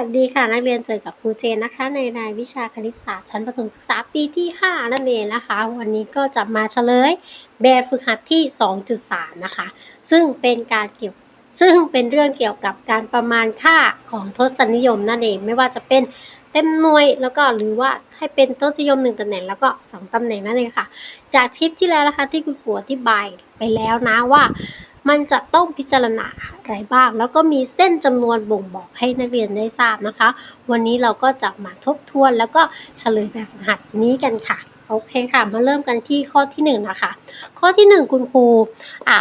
วัสดีค่ะ นักเรียนเจอกับครูเจนนะคะ ในรายวิชาคณิตศาสตร์ชั้นประถมศึกษาปีที่ 5 นั่นเองนะคะ วันนี้ก็จะมาเฉลยแบบฝึกหัดที่ 2.3 นะคะ ซึ่งเป็นการเกี่ยวซึ่งเป็นเรื่องเกี่ยวกับการประมาณค่าของทศนิยมนั่นเองไม่ว่าจะเป็นเต็มหน่วยแล้วก็หรือว่าให้เป็นทศนิยม 1ตำแหน่งแล้วก็ 2ตำแหน่งนั่นเองค่ะ จากคลิปที่แล้วนะคะที่คุณปู่อธิบายไปแล้วนะว่า มันจะต้องพิจารณา อะไรบ้าง แล้วก็มีเส้นจำนวนบ่งบอกให้นักเรียนได้ทราบนะคะ วันนี้เราก็จะมาทบทวนแล้วก็เฉลยแบบหัดนี้กันค่ะ โอเคค่ะ มาเริ่มกันที่ข้อที่หนึ่งนะคะ ข้อที่หนึ่งคุณครูอ่า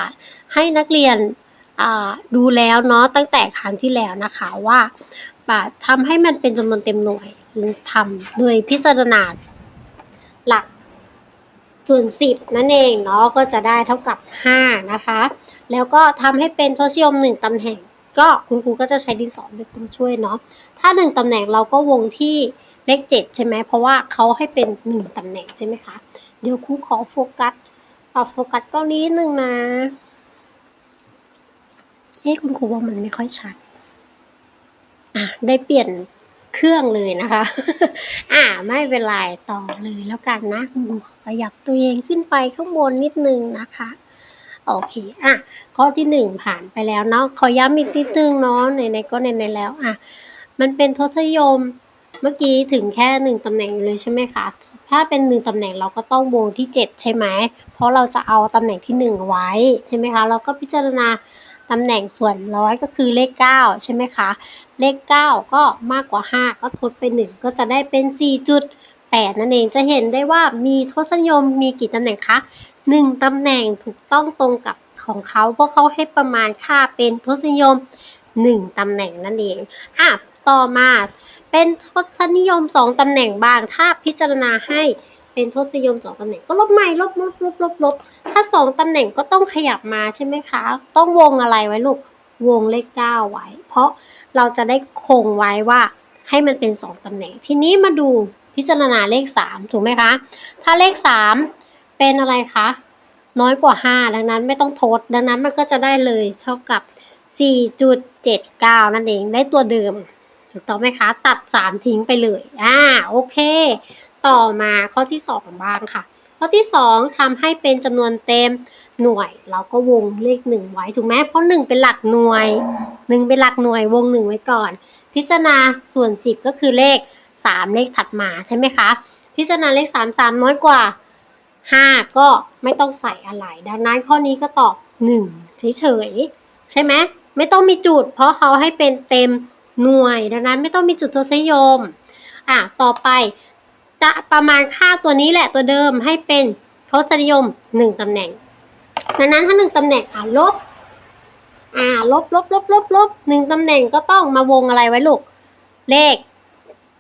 ให้นักเรียนอ่าดูแล้วเนาะตั้งแต่ครั้งที่แล้วนะคะว่าอ่าทำให้มันเป็นจำนวนเต็มหน่วยทำโดยพิจารณาหลัก ส่วนสิบนั่นเองเนาะก็จะได้เท่ากับห้านะคะ แล้วก็ทำให้เป็นทศนิยมหนึ่งตำแหน่ง ก็คุณครูก็จะใช้ดินสอเป็นตัวช่วยเนาะถ้าหนึ่งตำแหน่งเราก็วงที่เลขเจ็ดใช่ไหมเพราะว่าเขาให้เป็นหนึ่งตำแหน่งใช่ไหมคะ เดี๋ยวครูขอโฟกัสเอาโฟกัสเก้านี้หนึ่งนะเฮ้คุณครูว่ามันไม่ค่อยชัดอะได้เปลี่ยน เครื่องเลยนะคะ อ่าไม่เป็นไรต่อเลยแล้วกันนะคุณครูขยับตัวเองขึ้นไปข้างบนนิดนึงนะคะโอเคอะข้อที่หนึ่งผ่านไปแล้วเนาะขอย้ำอีกนิดนึงเนาะในๆก็ในๆแล้วอะมันเป็นทศนิยมเมื่อกี้ถึงแค่หนึ่งตำแหน่งอยู่เลยใช่ไหมคะ ถ้าเป็นหนึ่งตำแหน่งเราก็ต้องวงที่เจ็ดใช่ไหม เพราะเราจะเอาตำแหน่งที่หนึ่งไว้ใช่ไหมคะ เราก็พิจารณา ตำแหน่งส่วนร้อยก็คือเลขเก้าใช่ไหมคะ เลขเก้าก็มากกว่าห้าก็ทดไปหนึ่งก็จะได้เป็นสี่จุดแปดนั่นเองจะเห็นได้ว่ามีทศนิยมมีกี่ตำแหน่งคะหนึ่งตำแหน่งถูกต้องตรงกับของเขาเพราะเขาให้ประมาณค่าเป็นทศนิยมหนึ่งตำแหน่งนั่นเองอะต่อมาเป็นทศนิยมสองตำแหน่งบ้างถ้าพิจารณาให้ เป็นทศนิยมสองตำแหน่งก็ลบใหม่ลบลบลบลบลบถ้าสองตำแหน่งก็ต้องขยับมาใช่ไหมคะ ต้องวงอะไรไว้ลูกวงเลขเก้าไว้ เพราะเราจะได้คงไว้ว่าให้มันเป็นสองตำแหน่ง ทีนี้มาดูพิจารณาเลขสามถูกไหมคะ ถ้าเลขสามเป็นอะไรคะน้อยกว่า 5 ดังนั้นไม่ต้องทด ดังนั้นมันก็จะได้เลยเท่ากับ 4.79 นั่นเอง ได้ตัวเดิม ถูกต้องไหมคะ ตัด 3 ทิ้งไปเลย อ่า โอเค ต่อมาข้อที่ 2 บ้างค่ะ ข้อที่ 2ทำให้เป็นจำนวนเต็มหน่วย เราก็วงเลข 1 ไว้ถูกไหมเพราะ 1 เป็นหลักหน่วย 1 เป็นหลักหน่วยวง 1 ไว้ก่อน พิจารณาส่วน 10 ก็คือเลข 3 เลขถัดมาใช่ไหมคะ พิจารณาเลข 3 3 น้อยกว่า 5 ก็ไม่ต้องใส่อะไร ดังนั้นข้อนี้ก็ตอบ1เฉยๆใช่ไหมไม่ต้องมีจุด เพราะเขาให้เป็นเต็มหน่วย ดังนั้นไม่ต้องมีจุดทศนิยมอะต่อไป จะประมาณค่าตัวนี้แหละตัวเดิมให้เป็นทศนิยม1ตำแหน่ง ดังนั้นถ้า1ตำแหน่งอะลบ อ่า ลบลบลบลบลบหนึ่งตำแหน่งก็ต้องมาวงอะไรไว้ลูก เลข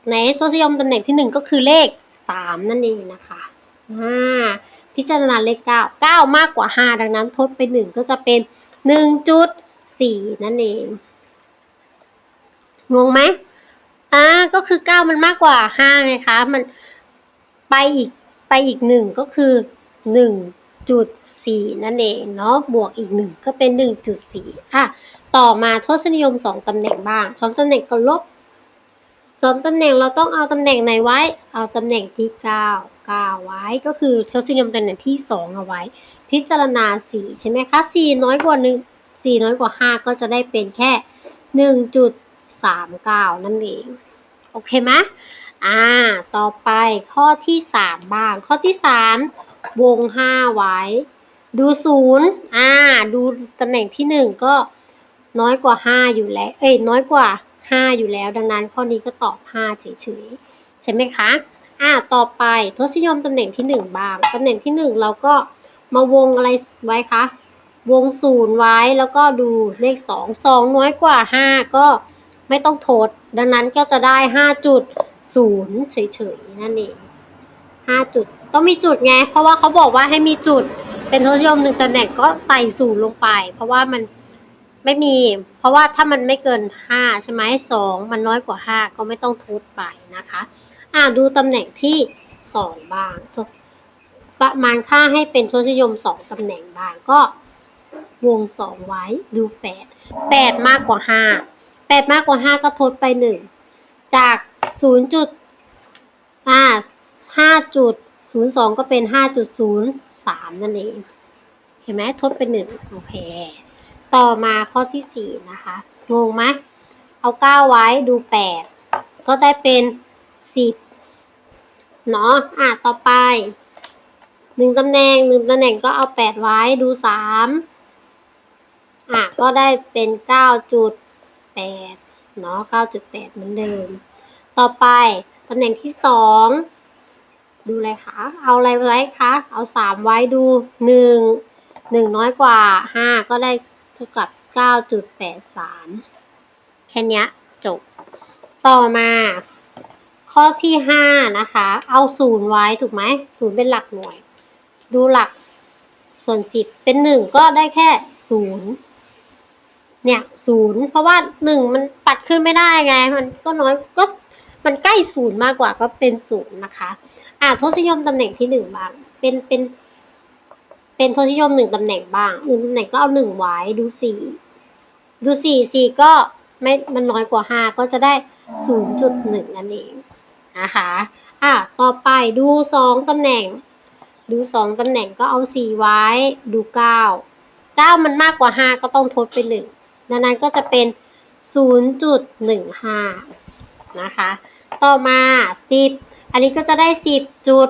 ไหนทศนิยมตำแหน่งที่1ก็คือเลข3นั่นเองนะคะ อ่า พิจารณาเลขเก้าเก้ามากกว่าห้าดังนั้นทดไปหนึ่งก็จะเป็นหนึ่งจุดสี่นั่นเอง งงไหมอ่า ก็คือเก้ามันมากกว่าห้าไงคะ มัน ไปอีกไปอีกหนึ่งก็คือหนึ่งจุดสี่นั่นเองเนาะบวกอีกหนึ่งก็เป็นหนึ่งจุดสี่อะต่อมาทศนิยมสองตำแหน่งบ้างสองตำแหน่งก็ลบสองตำแหน่งเราต้องเอาตำแหน่งไหนไว้ เอาตำแหน่งที่เก้าเก้าไว้ก็คือทศนิยมตำแหน่งที่สองเอาไว้ พิจารณาสี่ใช่ไหมคะสี่น้อยกว่าหนึ่งสี่น้อยกว่าห้าก็จะได้เป็นแค่หนึ่งจุดสามเก้านั่นเอง โอเคไหม อ่า ต่อไปข้อที่สามบ้าง ข้อที่สามวงห้าไว้ ดูศูนย์อ่า ดูตำแหน่งที่หนึ่งก็น้อยกว่าห้าอยู่แล้ว เอ้ย น้อยกว่า 5 อยู่แล้ว ดังนั้นข้อนี้ก็ตอบ 5 เฉยๆ ใช่ไหมคะ อ่า ต่อไปทศนิยมตำแหน่งที่ 1 บ้าง ตำแหน่งที่ 1 เราก็มาวงอะไรไว้คะ วงศูนย์ไว้ แล้วก็ดูเลข 2 2 น้อยกว่า 5 ก็ไม่ต้องทด ดังนั้นก็จะได้ 5 จุด 5.0เฉยๆ นั่นเอง5จุด ต้องมีจุดไง เพราะว่าเขาบอกว่าให้มีจุดเป็นทศนิยมหนึ่งตำแหน่งก็ใส่ศูนย์ลงไป เพราะว่ามันไม่มี เพราะว่าถ้ามันไม่เกิน5ใช่ไหมสองมันน้อยกว่า5ก็ไม่ต้องทดไปนะคะ อ่าดูตำแหน่งที่2บ้างประมาณค่าให้เป็นทศนิยม2ตำแหน่งบ้างก็วง2ไว้ดู8 8มากกว่า5 8มากกว่า5ก็ทดไป1จาก ศูนย์จุดอ่าห้าจุดศูนย์สองก็เป็นห้าจุดศูนย์สามนั่นเอง เห็นไหมทดเป็นหนึ่งโอเค ต่อมาข้อที่สี่นะคะ งงไหมเอาเก้าไว้ดูแปดก็ได้เป็นสิบเนาะ อะ ต่อไปหนึ่งตำแหน่งหนึ่งตำแหน่งก็เอาแปดไว้ดูสามอะ ก็ได้เป็นเก้าจุดแปดเนาะเก้าจุดแปดเหมือนเดิม ต่อไปตำแหน่งที่สองดูอะไรคะ เอาอะไรไว้คะ เอาสามไว้ดูหนึ่งหนึ่งน้อยกว่าห้าก็ได้เท่ากับเก้าจุดแปดสามแค่นี้จบ ต่อมา ข้อที่ห้านะคะ เอาศูนย์ไว้ถูกไหมศูนย์เป็นหลักหน่วย ดูหลักส่วนสิบเป็นหนึ่งก็ได้แค่ศูนย์เนี่ยศูนย์เพราะว่าหนึ่งมันปัดขึ้นไม่ได้ไง มันก็น้อยก็ มันใกล้ศูนย์มากกว่าก็เป็นศูนย์นะคะ อ่าทศนิยมตำแหน่งที่หนึ่งบ้าง เป็นเป็นเป็นทศนิยมหนึ่งตำแหน่งบ้างหนึ่งตำแหน่งก็เอาหนึ่งไว้ดูสี่ดูสี่สี่ก็ไม่มันน้อยกว่าห้าก็จะได้ศูนย์จุดหนึ่งนั่นเองนะคะอะต่อไปดูสองตำแหน่ง ดูสองตำแหน่งก็เอาสี่ไว้ดูเก้าเก้ามันมากกว่าห้าก็ต้องทดไปหนึ่งดังนั้นก็จะเป็นศูนย์จุดหนึ่งห้า นะคะ ต่อมาสิบอันนี้ก็จะได้สิบจุด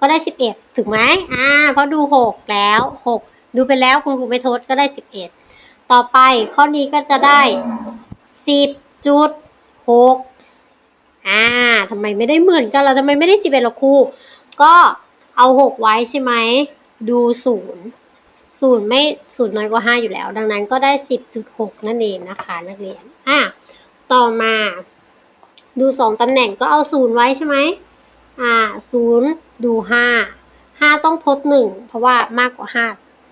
ก็ได้สิบเอ็ดถูกไหมอ่าเพราะดูหกแล้วหกดูไปแล้วคุณครูไม่ทดก็ได้สิบเอ็ดต่อไปข้อนี้ก็จะได้สิบจุดหกอ่าทำไมไม่ได้เหมือนกันล่ะทำไมไม่ได้สิบเอ็ดหรอครูก็เอาหกไว้ใช่ไหม ดูศูนย์ศูนย์ไม่ศูนย์น้อยกว่าห้าอยู่แล้ว ดังนั้นก็ได้สิบจุดหกนั่นเองนะคะ นักเรียน อะ ต่อมา ดูสองตำแหน่งก็เอาศูนย์ไว้ใช่ไหมอ่าศูนย์ดูห้าห้าต้องทดหนึ่งเพราะว่ามากกว่าห้า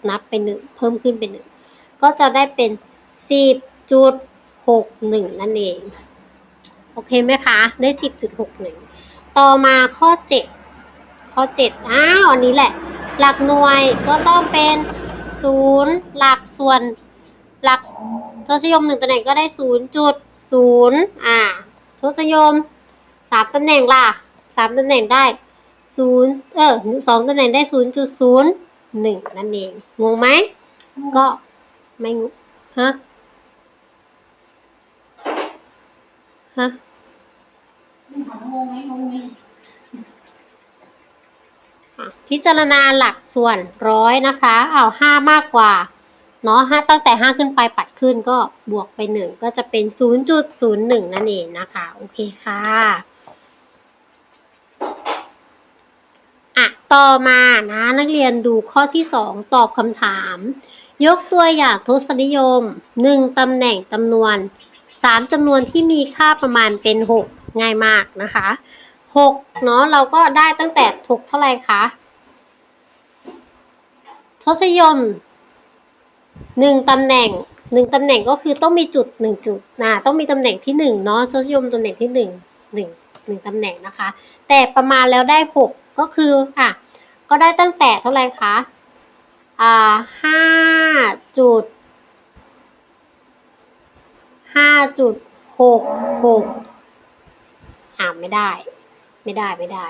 นับเป็นหนึ่งเพิ่มขึ้นเป็นหนึ่งก็จะได้เป็นสิบจุดหกหนึ่งนั่นเอง โอเคไหมคะ ได้สิบจุดหกหนึ่งต่อมาข้อเจ็ดข้อเจ็ดอ้าวอันนี้แหละ หลักหน่วยก็ต้องเป็นศูนย์หลักส่วนหลักทศนิยมหนึ่งตำแหน่งก็ได้ศูนย์จุดศูนย์อ่า ทศนิยมสามตำแหน่งล่ะสามตำแหน่งได้ศูนย์เออสองตำแหน่งได้ศูนย์จุดศูนย์หนึ่งนั่นเองงงไหมก็ไม่งงฮะฮะพิจารณาหลักส่วนร้อยนะคะ เอาห้ามากกว่า เนาะห้าตั้งแต่ห้าขึ้นไปปัดขึ้นก็บวกไปหนึ่งก็จะเป็นศูนย์จุดศูนย์หนึ่งนั่นเองนะคะ โอเคค่ะอะต่อมานะนักเรียนดูข้อที่สองตอบคำถาม ยกตัวอย่างทศนิยมหนึ่งตำแหน่งจำนวนสามจำนวนที่มีค่าประมาณเป็นหกง่ายมากนะคะหกเนาะเราก็ได้ตั้งแต่หกเท่าไหร่คะทศนิยม หนึ่งตำแหน่งหนึ่งตำแหน่งก็คือต้องมีจุดหนึ่งจุดนะต้องมีตำแหน่งที่หนึ่งเนาะทศนิยมตำแหน่งที่หนึ่งหนึ่งหนึ่งตำแหน่งนะคะ แต่ประมาณแล้วได้หกก็คืออะก็ได้ตั้งแต่เท่าไหร่คะอ่าห้าจุดห้าจุดหกหกอ่าไม่ได้ ไม่ได้ไม่ได้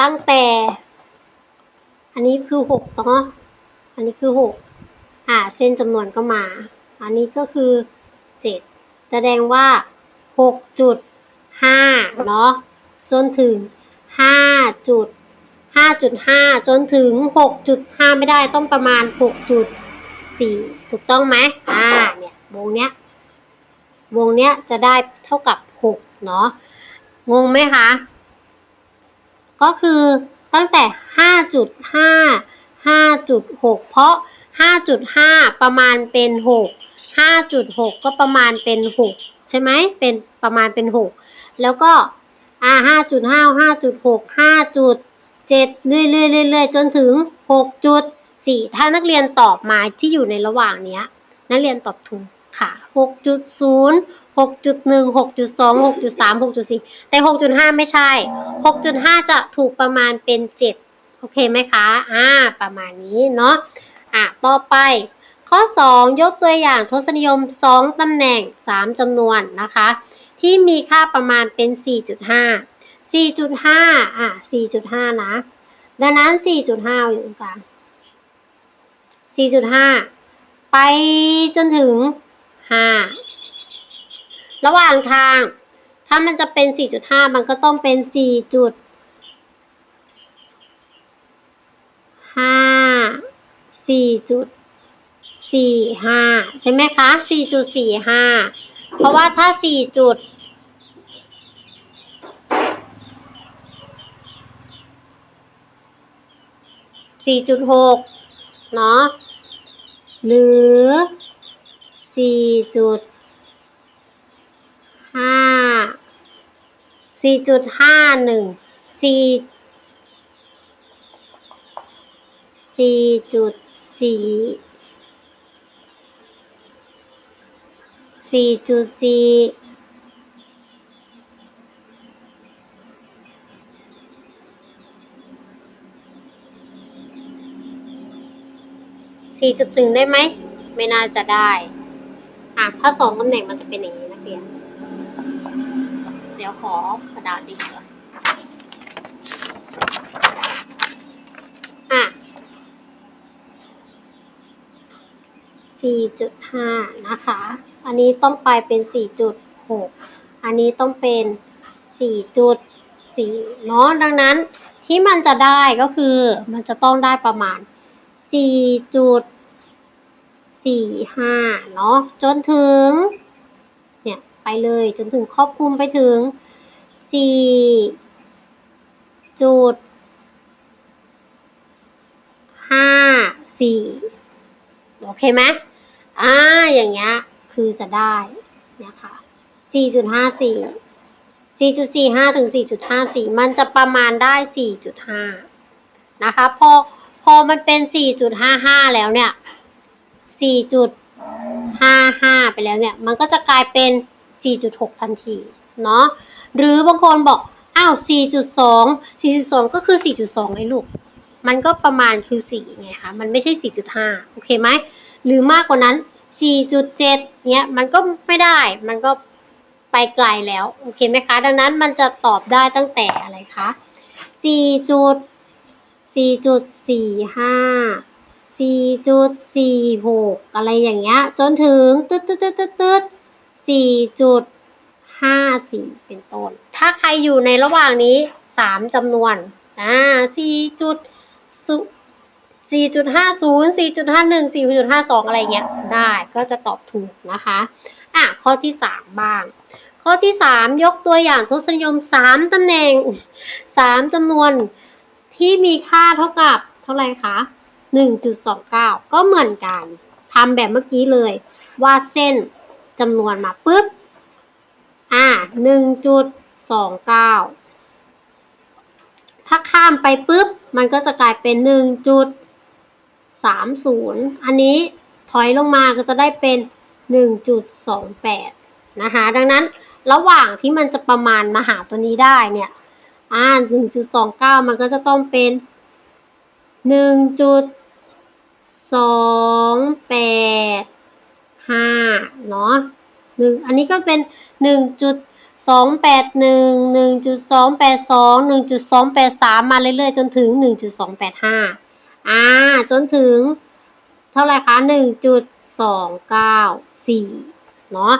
ตั้งแต่ อันนี้คือหกเนาะ อันนี้คือหกอ่า เส้นจำนวนก็มา อันนี้ก็คือเจ็ดแสดงว่าหกจุดห้าเนาะ จนถึงห้าจุดห้าจุดห้าจนถึงหกจุดห้าไม่ได้ต้องประมาณหกจุดสี่ถูกต้องไหมอ่า เนี่ย วงเนี้ย วงเนี้ยจะได้เท่ากับหกเนาะ งงไหมคะ ก็คือ ตั้งแต่ห้าจุดห้าห้าจุดหกเพราะห้าจุดห้าประมาณเป็นหกห้าจุดหกก็ประมาณเป็นหกใช่ไหมเป็นประมาณเป็นหกแล้วก็อ่าห้าจุดห้าห้าจุดหกห้าจุดเจ็ดเรื่อยเรื่อยเรื่อยจนถึงหกจุดสี่ถ้านักเรียนตอบมาที่อยู่ในระหว่างเนี้ย นักเรียนตอบถูกค่ะ 6.0 หกจุดหนึ่งหกจุดสองหกจุดสามหกจุดสี่แต่หกจุดห้าไม่ใช่หกจุดห้าจะถูกประมาณเป็นเจ็ดโอเคไหมคะ อ่า ประมาณนี้เนาะ อะ ต่อไป ข้อสองยกตัวอย่างทศนิยมสองตำแหน่งสามจำนวนนะคะ ที่มีค่าประมาณเป็นสี่จุดห้าสี่จุดห้าอ่ห้านะ ดังนั้นสี่จุดห้าอยู่ตรงกลาห้าไปจนถึงห้า ระหว่างทาง ถ้ามันจะเป็น 4.5 มันก็ต้องเป็น4.5 4.45 ใช่ไหมคะ 4.45 เพราะว่าถ้า 4 จุด 4.6 เนาะ หรือ 4.9 สี่จุดห้าหนึ่งสี่สี่จุดสี่สี่จุดสี่สี่จุดหนึ่งได้ไหม ไม่น่าจะได้ อะ ถ้าสองตำแหน่งมันจะเป็นอย่างนี้นักเรียน ดี๋ยวขอกระดาษดีกว่าอะ4.5 นะคะ อันนี้ต้องไปเป็น 4.6 อันนี้ต้องเป็น 4.4 เนาะ ดังนั้นที่มันจะได้ก็คือมันจะต้องได้ประมาณ 4.45 เนาะ จนถึง ไปเลย จนถึงครอบคลุมไปถึง 4 จุดห้าสี่โอเคไหมอ่า อย่างเงี้ย คือจะได้นะคะสี่จุดห้าสี่สี่จุดสี่ห้าถึงสี่จุดห้าสี่มันจะประมาณได้สี่จุดห้านะคะ พอ พอมันเป็นสี่จุดห้าห้าแล้วเนี่ยสี่จุดห้าห้าไปแล้วเนี่ย มันก็จะกลายเป็นสี่ จุดหกทันทีเนาะหรือบางคนบอกอ้าวสี่จุดสองสี่จุดสองก็คือสี่จุดสองเลยลูก มันก็ประมาณคือ 4 ไงคะ มันไม่ใช่ 4.5 โอเคไหม หรือมากกว่านั้น 4.7 เนี้ย มันก็ไม่ได้ มันก็ไปไกลแล้ว โอเคไหมคะ ดังนั้นมันจะตอบได้ตั้งแต่อะไรคะ4จุด4.45 4.46 อะไรอย่างเงี้ย จนถึง ตึ๊ดตึ๊ดตึ๊ดตึ๊ด 4.54 เป็นต้น ถ้าใครอยู่ในระหว่างนี้ 3จำนวนอ่า4จุดสี่จุดห้าศูนย์สี่จุดห้าหนึ่งสี่จุดห้าสองอะไรเงี้ย ได้ก็จะตอบถูกนะคะ อะ ข้อที่สามบ้าง ข้อที่สามยกตัวอย่างทศนิยมสามตำแหน่งสามจำนวนที่มีค่าเท่ากับเท่าไหร่คะหนึ่งจุดสองเก้าก็เหมือนกันทำแบบเมื่อกี้เลย วาดเส้น จำนวนมาปุ๊บ อ่าหนึ่งจุดสองเก้าถ้าข้ามไปปุ๊บ มันก็จะกลายเป็น1.30อันนี้ถอยลงมาก็จะได้เป็น 1.28 นะคะ ดังนั้นระหว่างที่มันจะประมาณมาหาตัวนี้ได้เนี่ย อ่า 1.29 มันก็จะต้องเป็น 1.285เนาะหนึ่งอันนี้ก็เป็น 1. สองแปดหนึ่งหนึ่งจุดสองแปดสองหนึ่งจุดสองแปดสามมาเรื่อยๆ จนถึงหนึ่งจุดสองแปดห้าอ่าจนถึง เท่าไหร่คะหนึ่งจุดสองเก้าสี่เนาะ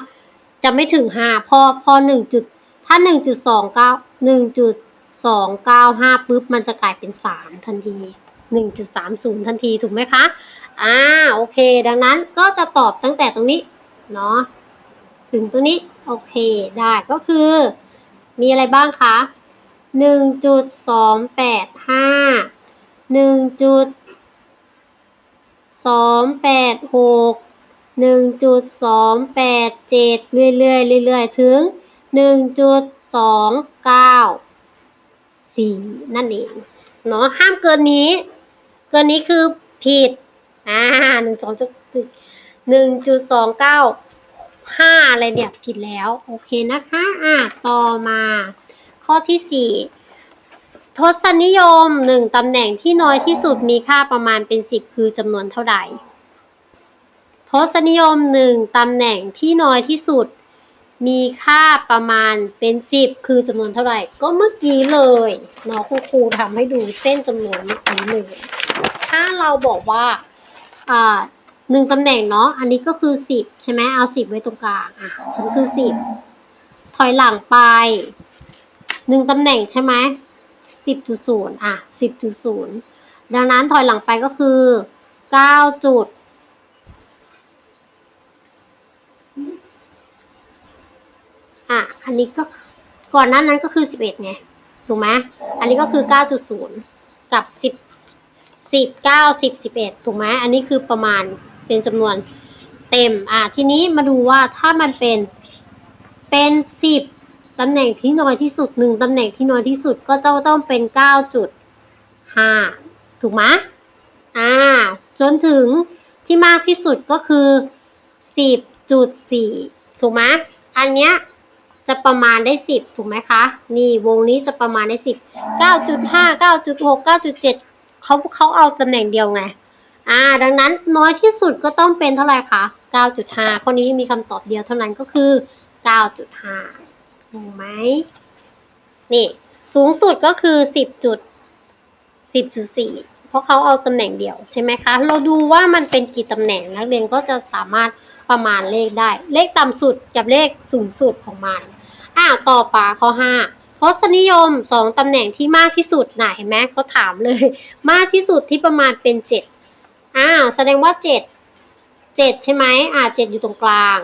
จะไม่ถึงห้าพอพอหนึ่งจุดถ้าหนึ่งจุดสองเก้าหนึ่งจุดสองเก้าห้าปุ๊บมันจะกลายเป็นสามทันทีหนึ่งจุดสามศูนย์ทันทีถูกไหมคะ อ่าโอเค ดังนั้นก็จะตอบตั้งแต่ตรงนี้เนาะถึงตัวนี้ โอเคได้ก็คือ มีอะไรบ้างคะหนึ่งจุดสองแปดห้าหนึ่งจุดสองแปดหกหนึ่งจุดสองแปดเจ็ดเรื่อยๆเรื่อยๆถึงหนึ่งจุดสองเก้าสี่นั่นเองเนาะห้ามเกินนี้ เกินนี้คือผิด อ่าหนึ่งสองจุดหนึ่งจุดสองเก้าห้าอะไรเนี่ยผิดแล้ว โอเคนะคะ อะต่อมา ข้อที่สี่ทศนิยมหนึ่งตำแหน่งที่น้อยที่สุดมีค่าประมาณเป็นสิบคือจำนวนเท่าใดทศนิยมหนึ่งตำแหน่งที่น้อยที่สุด มีค่าประมาณเป็นสิบคือจำนวนเท่าไหร่ ก็เมื่อกี้เลยเนาะครูครูทำให้ดูเส้นจำนวนเมื่อกี้เลยถ้าเราบอกว่า อ่าหนึ่งตำแหน่งเนาะ อันนี้ก็คือสิบใช่ไหมเอาสิบไว้ตรงกลาง อะ ฉันคือสิบ ถอยหลังไป หนึ่งตำแหน่งใช่ไหมสิบจุดศูนย์อะสิบจุดศูนย์ดังนั้นถอยหลังไปก็คือเก้าจุดอะ อันนี้ก็ก่อนหน้านั้นก็คือ11ไง ถูกไหม อันนี้ก็คือ9.0กับสิบ 10 10 9 10 11ถูกไหมอันนี้คือประมาณเป็นจำนวนเต็มอะทีนี้มาดูว่าถ้ามันเป็นเป็น10ตำแหน่งที่น้อยที่สุด1ตำแหน่งที่น้อยที่สุดก็จะต้องเป็น9.5ถูกไหมอ่าจนถึงที่มากที่สุดก็คือ10.4ถูกไหมอันเนี้ยจะประมาณได้ 10 ถูกไหมคะ นี่วงนี้จะประมาณได้ 10 9.5 9.6 9.7 เขาเขาเอาตำแหน่งเดียวไง อ่า ดังนั้นน้อยที่สุดก็ต้องเป็นเท่าไหร่คะ 9.5 ข้อนี้มีคำตอบเดียวเท่านั้นก็คือ 9.5 ถูกไหม นี่ สูงสุดก็คือ 10จุด10.4 เพราะเขาเอาตำแหน่งเดียวใช่ไหมคะ เราดูว่ามันเป็นกี่ตำแหน่งนักเรียนก็จะสามารถประมาณเลขได้ เลขต่ำสุดกับเลขสูงสุดของมัน อ่าต่อไปข้อ 5 ทศนิยม 2 ตำแหน่งที่มากที่สุดน่ะเห็นไหมเขาถามเลย มากที่สุดที่ประมาณเป็น 7อ่าแสดงว่า 7 7 ใช่ไหมอ่า7อยู่ตรงกลาง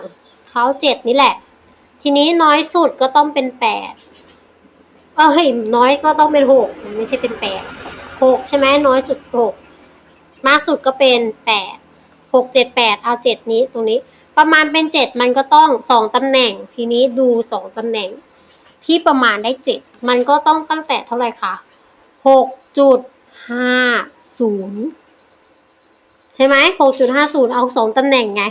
เขา7 นี่แหละ ทีนี้น้อยสุดก็ต้องเป็น 8 เออเฮ้ยน้อยก็ต้องเป็น6ไม่ใช่เป็น 8 6 ใช่ไหมน้อยสุด 6 มากสุดก็เป็น 8 6 7 8 เอา 7 นี้ตรงนี้ประมาณเป็น 7 มันก็ต้องสองตำแหน่ง ทีนี้ดูสองตำแหน่ง ที่ประมาณได้ 7 มันก็ต้องตั้งแต่เท่าไหร่คะ6.50 ใช่ไหม6.50 เอาสองตำแหน่งไง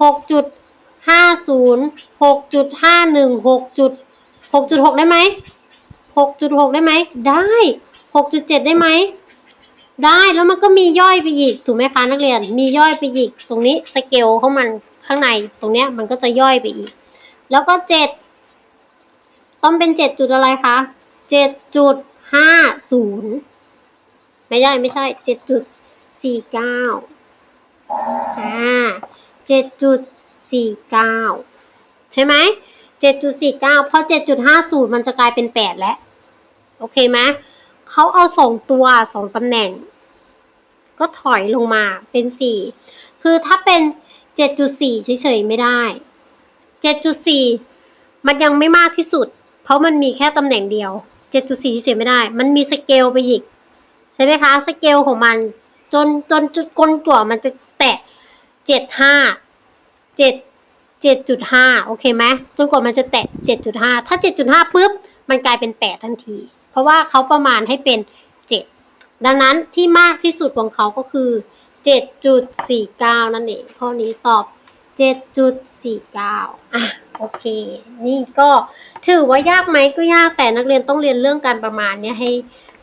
6.50 6.51 6. 6.6 ได้ไหม 6.6 ได้ไหม ได้ 6.7 ได้ไหม ได้แล้วมันก็มีย่อยไปอีก ถูกไหมคะนักเรียน มีย่อยไปอีก ตรงนี้สเกลของมันข้างในตรงเนี้ยมันก็จะย่อยไปอีก แล้วก็เจ็ด ต้องเป็นเจ็ดจุดอะไรคะเจ็ดจุดห้าศูนย์ไม่ได้ไม่ใช่เจ็ดจุดสี่เก้าอ่าเจ็ดจุดสี่เก้าใช่ไหมเจ็ดจุดสี่เก้าพอเจ็ดจุดห้าศูนย์มันจะกลายเป็นแปดแล้ว โอเคไหมเขาเอาสองตัวสองตำแหน่ง ก็ถอยลงมาเป็นสี่คือถ้าเป็นเจ็ดจุดสี่เฉยๆไม่ได้เจ็ดจุดสี่มันยังไม่มากที่สุด ราะมันมีแค่ตำแหน่งเดียวเจ็ดจุดสี่เฉยไม่ได้ มันมีสเกลไปอีก ใช่ไหมคะ สเกลของมัน จนจนจนกลกว่ามันจะแตะเจ็ดห้าเจ็ดเจ็ดจุดห้าโอเคไหมจนกว่ามันจะแตะเจ็ดจุดห้าถ้าเจ็ดจุดห้าปุ๊บ มันกลายเป็นแปดทันที เพราะว่าเขาประมาณให้เป็นเจ็ดดังนั้นที่มากที่สุดของเขาก็คือเจ็ดจุดสี่เก้านั่นเอง ข้อนี้ตอบเจ็ดจุดสี่เก้าอะ โอเค นี่ก็ถือว่ายากไหมก็ยากแต่นักเรียนต้องเรียนเรื่องการประมาณเนี้ยให้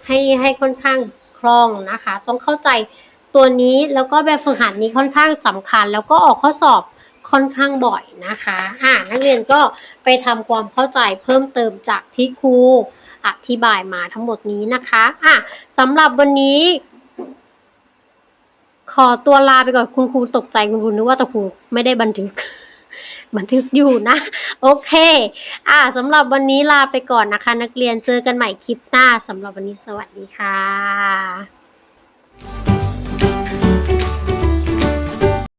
ให้ให้ค่อนข้างคล่องนะคะ ต้องเข้าใจตัวนี้แล้วก็แบบฝึกหัดนี้ค่อนข้างสำคัญ แล้วก็ออกข้อสอบค่อนข้างบ่อยนะคะอ่านักเรียนก็ไปทำความเข้าใจเพิ่มเติมจากที่ครูอธิบายมาทั้งหมดนี้นะคะอะสำหรับวันนี้ ขอตัวลาไปก่อนคุณครูตกใจคุณครูนึกว่าตะครูไม่ได้บันทึก บันทึกอยู่นะ โอเค อ่าสำหรับวันนี้ลาไปก่อนนะคะ นักเรียนเจอกันใหม่คลิปหน้าสำหรับวันนี้สวัสดีค่ะ